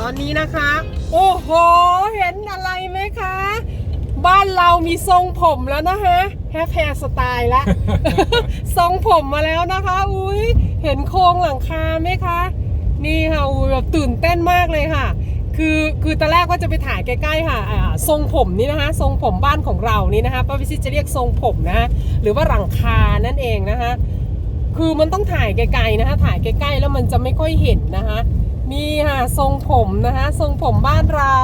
ตอนนี้นะคะ โอ้โห เห็นอะไรไหมคะ บ้านเรามีทรงผมแล้วนะฮะแฮปแฮร์สไตล์ละทรงผมมาแล้วนะคะ อุ้ยเห็นโครงหลังคาไหมคะ นี่ค่ะอุ้ยแบบตื่นเต้นมากเลยค่ะ คือคือตอนแรกว่าจะไปถ่ายใกล้ๆค่ะอ่าทรงผมนี่นะคะ ทรงผมบ้านของเรานี่นะคะป้าวิชิตจะเรียกทรงผมนะหรือว่าหลังคานั่นเองนะคะ คือมันต้องถ่ายไกลๆนะคะ ถ่ายใกล้ๆแล้วมันจะไม่ค่อยเห็นนะคะ นี่ค่ะทรงผมนะคะ ทรงผมบ้านเรา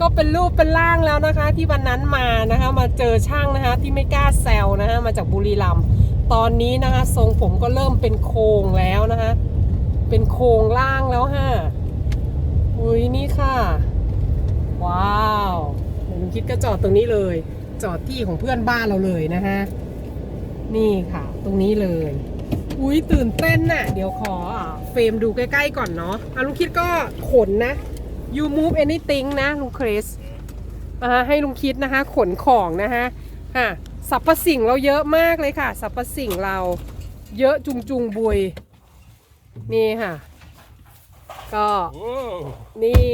ก็เป็นรูปเป็นร่างแล้วนะคะ ที่วันนั้นมานะคะ มาเจอช่างนะคะที่ไม่กล้าแซวนะคะมาจากบุรีรัมย์ตอนนี้นะคะ ทรงผมก็เริ่มเป็นโครงแล้วนะคะ เป็นโครงล่างแล้วฮะอุ้ยนี่ค่ะ ว้าวเดี๋ยวลุงคิดก็จอดตรงนี้เลย จอดที่ของเพื่อนบ้านเราเลยนะคะนี่ค่ะ ตรงนี้เลย อุ้ยตื่นเต้นน่ะ เดี๋ยวขออะเฟรมดูใกล้ๆก่อนเนาะอะลุงคิดก็ขนนะ you move anything นะลุงคริสอ่าให้ลุงคิดนะคะ ขนของนะคะค่ะสรรพสิ่งเราเยอะมากเลยค่ะสรรพสิ่งเราเยอะจุงจุงบุย นี่ค่ะ ก็ Whoa! นี่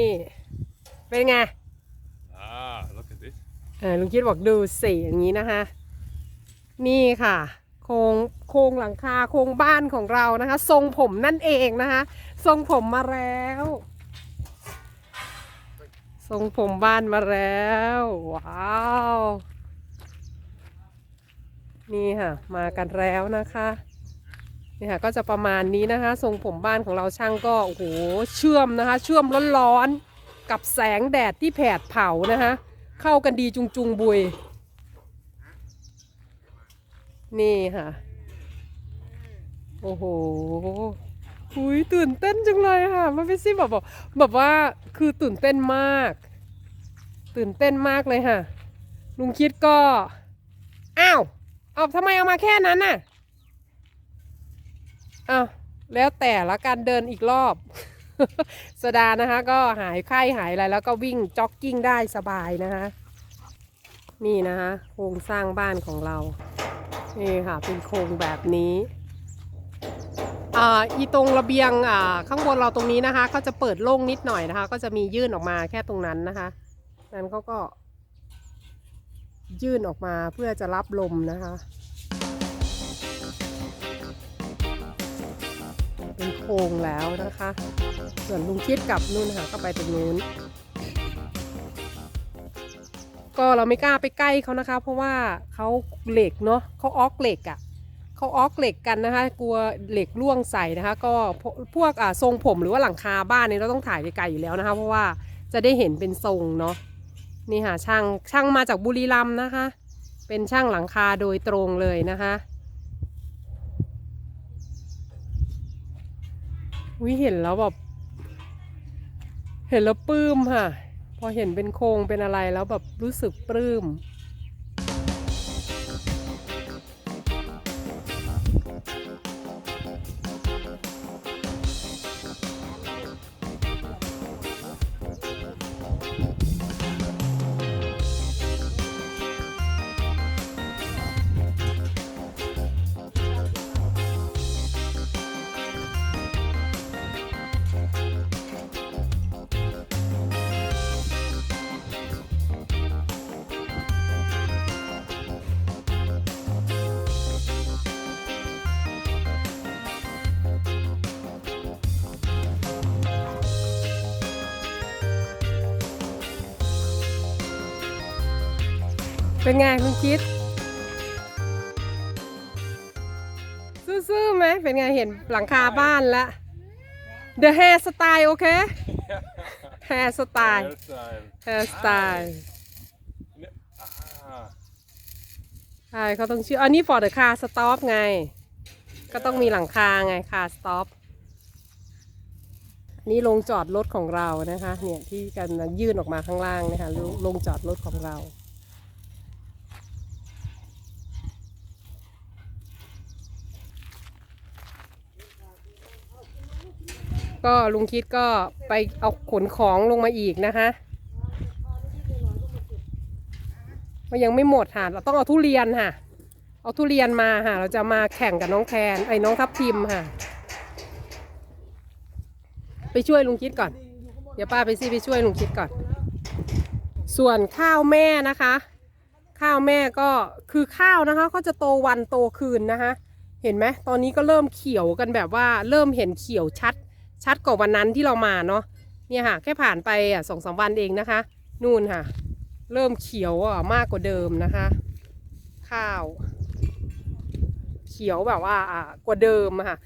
เป็นไง Ah, look at this. เออลุงคิดบอกดูสีอย่างนี้นะคะ นี่ค่ะ โครงโครงหลังคาโครงบ้านของเรานะคะ ทรงผมนั่นเองนะคะ ทรงผมมาแล้ว ทรงผมบ้านมาแล้ว ว้าว นี่ค่ะ มากันแล้วนะคะนี่ค่ะก็จะประมาณนี้นะคะ ทรงผมบ้านของเราช่างก็โอ้โหเชื่อมนะคะ เชื่อมร้อนๆกับแสงแดดที่แผดเผานะคะ เข้ากันดีจุงจุงบุย นี่ค่ะ โอ้โหหุยตื่นเต้นจังเลยค่ะ มันเป็นสิแบบบอกแบบว่าคือตื่นเต้นมาก ตื่นเต้นมากเลยค่ะ ลุงคิดก็ อ้าวเอาทำไมเอามาแค่นั้นน่ะอ้าวแล้วแต่ละการเดินอีกรอบสดานะคะ ก็หายไข้หายอะไรแล้วก็วิ่งจ็อกกิ้งได้สบายนะคะ นี่นะคะโครงสร้างบ้านของเรา นี่ค่ะเป็นโครงแบบนี้อ่าอีตรงระเบียงอ่าข้างบนเราตรงนี้นะคะเขาจะเปิดโล่งนิดหน่อยนะคะ ก็จะมียื่นออกมาแค่ตรงนั้นนะคะนั้นเขาก็ ยื่นออกมาเพื่อจะรับลมนะคะ เป็นโครงแล้วนะคะ ส่วนลุงคิดกับนู่นค่ะก็ไปตรงนู้น ก็เราไม่กล้าไปใกล้เขานะคะ เพราะว่าเขาเหล็กเนาะเขาออกเหล็กอะ่ะเขาออกเหล็กกันนะคะ กลัวเหล็กร่วงใส่นะคะ ก็พวกอ่าทรงผมหรือว่าหลังคาบ้านเนี่ยเราต้องถ่ายไกลๆอยู่แล้วนะคะ เพราะว่าจะได้เห็นเป็นทรงเนาะนี่ค่ะช่างช่างมาจากบุรีรัมย์นะคะ เป็นช่างหลังคาโดยตรงเลยนะคะวิเห็นแล้วแบบเห็นแล้วปลื้มค่ะ พอเห็นเป็นโครงเป็นอะไรแล้วแบบรู้สึกปลื้ม เป็นไงคุณคิด ซื่อๆไหมเป็นไงเห็นหลังคาบ้านแล้ว The hair style โอเค hair style Hairstyle. hair style Ah. ใช่เขาต้องชื่ออันนี้ for the car stop ไง ก็ต้องมีหลังคาไง car stop นี่ลงจอดรถของเรานะคะ เนี่ยที่กันยื่นออกมาข้างล่างนะคะลงลงจอดรถของเรา ก็ลุงคิดก็ไปเอาขนของลงมาอีกนะคะมันยังไม่หมดค่ะ เราต้องเอาทุเรียนค่ะ เอาทุเรียนมาค่ะ เราจะมาแข่งกับน้องแคนไอ้น้องทับทิมค่ะ ไปช่วยลุงคิดก่อนอยู่ข้างบนดี๋ยวป้าไปซี่ไปช่วยลุงคิดก่อน ส่วนข้าวแม่นะคะ ข้าวแม่ก็คือข้าวนะคะ ก็จะโตวันโตคืนนะคะ เห็นไหมตอนนี้ก็เริ่มเขียวกันแบบว่าเริ่มเห็นเขียวชัด ชัดกว่าวันนั้นที่เรามาเนาะเนี่ยค่ะ แค่ผ่านไปอะสองสามวันเองนะคะ นู่นค่ะ เริ่มเขียวอะมากกว่าเดิมนะคะ ข้าว เขียวแบบว่าอ่ากว่าเดิมอะค่ะ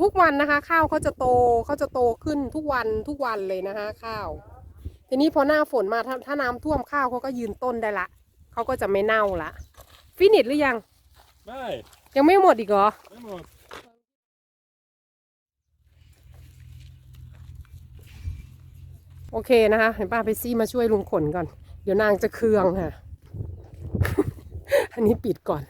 ทุกวันนะคะ ข้าวเขาจะโตเขาจะโตขึ้นทุกวันทุกวันเลยนะคะ ข้าว ทีนี้พอหน้าฝนมาถ้าถ้าน้ำท่วมข้าวเขาก็ยืนต้นได้ละเขาก็จะไม่เน่าละฟินิชหรือยัง ไม่ ยังไม่หมดอีกเหรอ ไม่หมด โอเคนะคะ เห็นป้าไปซี่มาช่วยลุงขนก่อน เดี๋ยวนางจะเคืองค่ะ อันนี้ปิดก่อน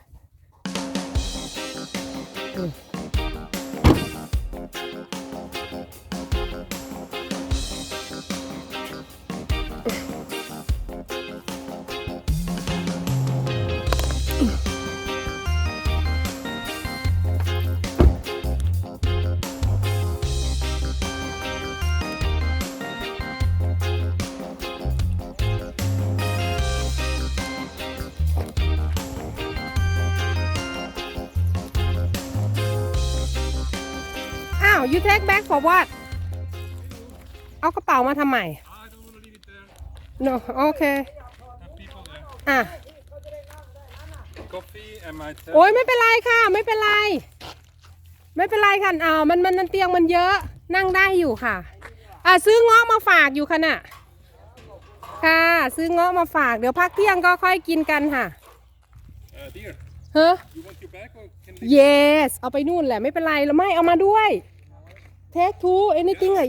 อืมอ้าว you take back for what เอากระเป๋ามาทำไม I don't want to leave it there no โอเค have people there อะ coffee and my tea โอ้ยไม่เป็นไรค่ะ ไม่เป็นไร ไม่เป็นไรค่ะอ่ามันมันมันเตียงมันเยอะนั่งได้อยู่ค่ะ อ่าซื้อเงาะมาฝากอยู่ค่ะน่ะค่ะ ซื้อเงาะมาฝากเดี๋ยวพักเที่ยงก็ค่อยกินกันค่ะ uh, dear เฮ้อ you want your bag or can we yes เอาไปนู่นแหละไม่เป็นไรแล้วไม่เอามาด้วย take two anything อ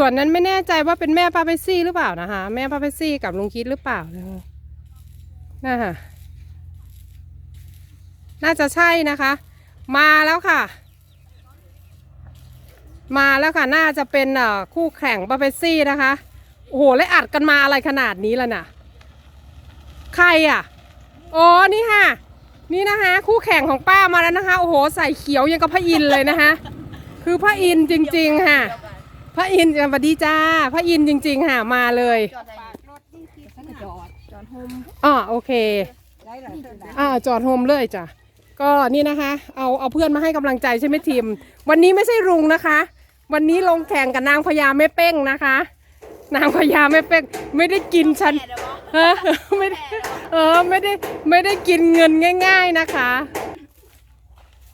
ส่วนนั้นไม่แน่ใจว่าเป็นแม่ปาเปซี่หรือเปล่านะคะ แม่ปาเปซี่กับลุงคิดหรือเปล่านะคะน่าค่ะน่าจะใช่นะคะ มาแล้วค่ะ มาแล้วค่ะ น่าจะเป็นคู่แข่งปาเปซี่นะคะ โอ้โหแล้วอัดกันมาอะไรขนาดนี้ล่ะน่ะ ใครอะอ๋อนี่ค่ะ นี่นะคะ คู่แข่งของป้ามาแล้วนะคะ โอ้โห ใส่เขียวยังกับพระอินเลยนะคะ คือพระอินจริง ๆ ค่ะ พระอินทร์สวัสดีจ้า พระอินทร์จริง ๆ ค่ะมาเลยจอดปากรถที่คิดจอดจอดโฮมอ๋อโอเค ได้หลายเส้นได้อ่าจอดโฮมเลยจ้ะก็นี่นะคะ เอาเอาเพื่อนมาให้กำลังใจใช่ไหมทีม วันนี้ไม่ใช่รุงนะคะ วันนี้ลงแข่งกับนางพญาแม่เป้งนะคะ นางพญาแม่เป้งไม่ได้กินฉันฮะไม่ได้เออไม่ได้ไม่ได้กินเงินง่าย ๆนะคะ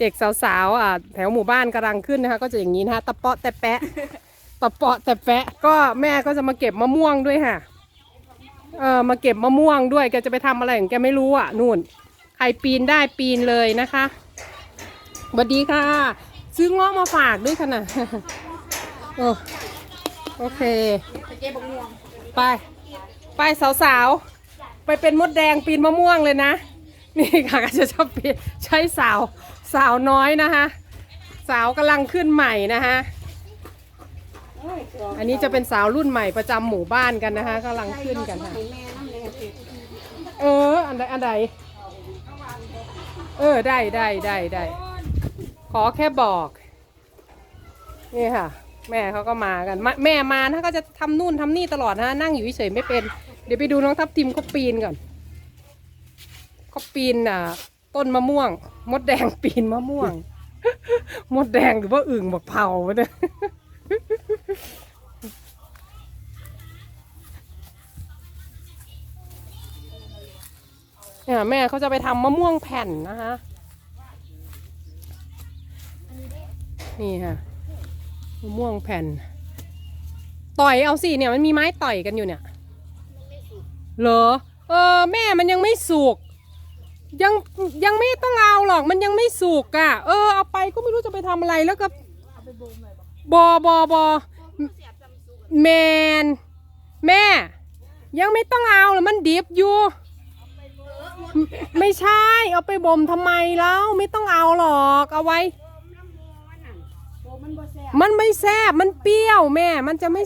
เด็กสาวๆอะแถวหมู่บ้านกำลังขึ้นนะคะ ก็จะอย่างนี้นะคะตะเปาะแต่แปะ ตะเปาะแต่แปะก็แม่ก็จะมาเก็บมะม่วงด้วยค่ะ เออมาเก็บมะม่วงด้วยแกจะไปทำอะไรของแกไม่รู้อะนู่น ใครปีนได้ปีนเลยนะคะสวัสดีค่ะ ซื้องาะมาฝากด้วยค่ะนะโอ้โอเค ไป ไปสาวๆ ไปเป็นมดแดงปีนมะม่วงเลยนะ นี่ค่ะก็จะชอบปีนใช้สาวสาวน้อยนะคะ สาวกำลังขึ้นใหม่นะคะ อันนี้จะเป็นสาวรุ่นใหม่ประจำหมู่บ้านกันนะคะกำลังขึ้นกันค่ะ เออ อันใดอันใดเออ ได้ได้ได้ได้ ขอแค่บอก นี่ค่ะ แม่เขาก็มากันมาแม่มานะก็จะทำนู่นทำนี่ตลอดนะ นั่งอยู่เฉยๆไม่เป็น เดี๋ยวไปดูน้องทับทิมเขาปีนก่อนเขาปีนอะ ต้นมะม่วง มดแดงปีนมะม่วง มดแดงหรือว่าอึ่งบักเผาเนี่ย เนี่ยแม่เขาจะไปทำมะม่วงแผ่นนะคะ นี่ค่ะมะม่วงแผ่น ต่อยเอาสิเนี่ยมันมีไม้ต่อยกันอยู่เนี่ยเหรอเออแม่มันยังไม่สุกยังยังไม่ต้องเอาหรอกมันยังไม่สุกอะ่ะ เออเอาไปก็ไม่รู้จะไปทำอะไรแล้วก็เอาไปบูมเลย บอบอบอแมน แม่ ยังไม่ต้องเอาหรอมันดิบอยู่ ไม่ใช่ เอาไปบ่มทำไมแล้วไม่ต้องเอาหรอกเอาไว้ มันไม่แซ่บมันเปรี้ยวแม่ มันจะไม่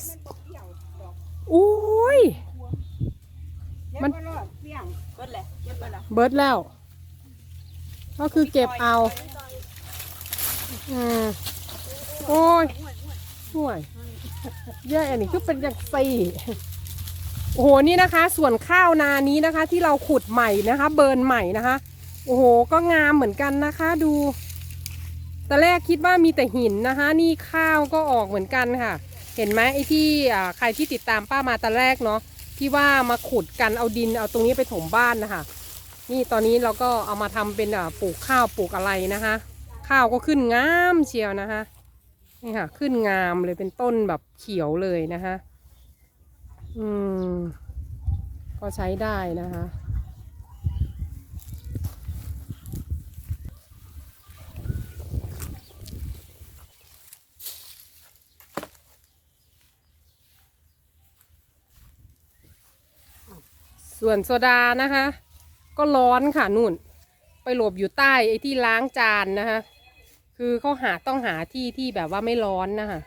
อุ้ยมันเบิดแหละเบิดแหละเบิร์ดแล้ว ก็คือเก็บเอาอืมโอ้ย ห่วยเยอะอันนี้คือเป็นอย่างสี่โอ้โหนี่นะคะ ส่วนข้าวนานี้นะคะ ที่เราขุดใหม่นะคะ เบิร์นใหม่นะคะ โอ้โห ก็งามเหมือนกันนะคะ ดูตอนแรกคิดว่ามีแต่หินนะคะ นี่ข้าวก็ออกเหมือนกันค่ะ เห็นไหมไอ้ที่ใครที่ติดตามป้ามาตอนแรกเนาะที่ว่ามาขุดกันเอาดินเอาตรงนี้ไปถมบ้านนะคะนี่ตอนนี้เราก็เอามาทำเป็นปลูกข้าวปลูกอะไรนะคะ ข้าวก็ขึ้นงามเชียวนะคะ นี่ค่ะ ขึ้นงามเลยเป็นต้นแบบเขียวเลยนะคะ อืม ก็ใช้ได้นะคะส่วนโซดานะคะ ก็ร้อนค่ะนุ่น ไปหลบอยู่ใต้ไอ้ที่ล้างจานนะคะ คือเขาหาต้องหาที่ที่แบบว่าไม่ร้อนนะคะ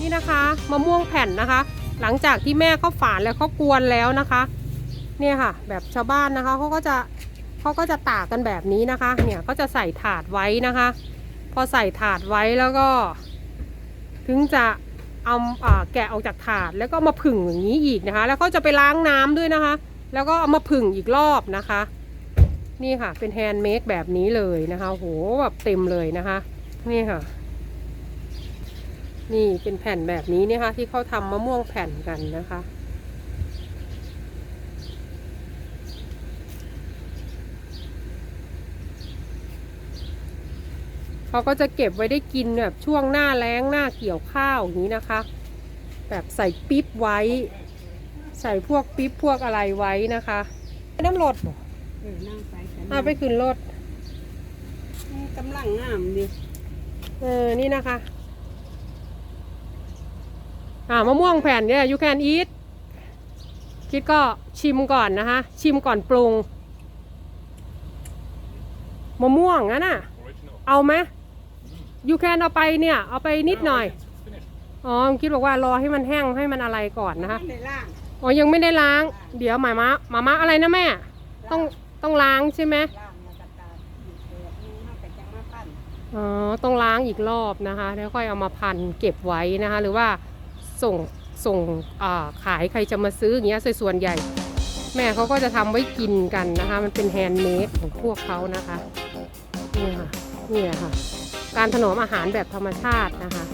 นี่นะคะมะม่วงแผ่นนะคะ หลังจากที่แม่เขาฝานแล้วเขากวนแล้วนะคะ เนี่ยค่ะ แบบชาวบ้านนะคะเขาก็จะเขาก็จะตากกันแบบนี้นะคะ เนี่ยก็จะใส่ถาดไว้นะคะ พอใส่ถาดไว้แล้วก็ ถึงจะเอาอาแกะออกจากถาดแล้วก็มาผึ่งอย่างนี้อีกนะคะ แล้วเขาจะไปล้างน้ำด้วยนะคะ แล้วก็เอามาผึ่งอีกรอบนะคะ นี่ค่ะ เป็นแฮนด์เมดแบบนี้เลยนะคะโหแบบเต็มเลยนะคะ นี่ค่ะ นี่เป็นแผ่นแบบนี้เนี่ยค่ะที่เขาทำมะม่วงแผ่นกันนะคะ เขาก็จะเก็บไว้ได้กินแบบช่วงหน้าแล้งหน้าเกี่ยวข้าวอย่างนี้นะคะ แบบใส่ปิ๊บไว้ ใส่พวกปิ๊บพวกอะไรไว้นะคะ น้ำรดบ่เออนั่งไปกันเอาไปขึ้นรถกำลังงามดิเออ นี่นะคะ อ่ามะม่วงแผ่นเนี่ย you can eat คิดก็ชิมก่อนนะคะ ชิมก่อนปรุง มะม่วงนะน่ะ Original. เอาไหม you can เอาไปเนี่ยเอาไปนิดหน่อย It's finished. อ๋อคิดบอกว่ารอให้มันแห้งให้มันอะไรก่อนนะคะมัในล่างอ๋อยังไม่ได้ล้าง เดี๋ยวหมามาหมามาอะไรนะแม่ ต้องต้องล้างใช่ไหมล่างมากระตาอีกเปิดนึงมากระจังมาปั้นอ๋อต้องล้างอีกรอบนะคะ แล้วค่อยเอามาพันเก็บไว้นะคะ หรือว่าส่งส่งอ่าขายใครจะมาซื้ออย่างเงี้ยส่วนใหญ่ แม่เขาก็จะทำไว้กินกันนะคะ มันเป็นแฮนด์เมดของพวกเขานะคะนี่ค่ะนี่ค่ะ การถนอมอาหารแบบธรรมชาตินะคะ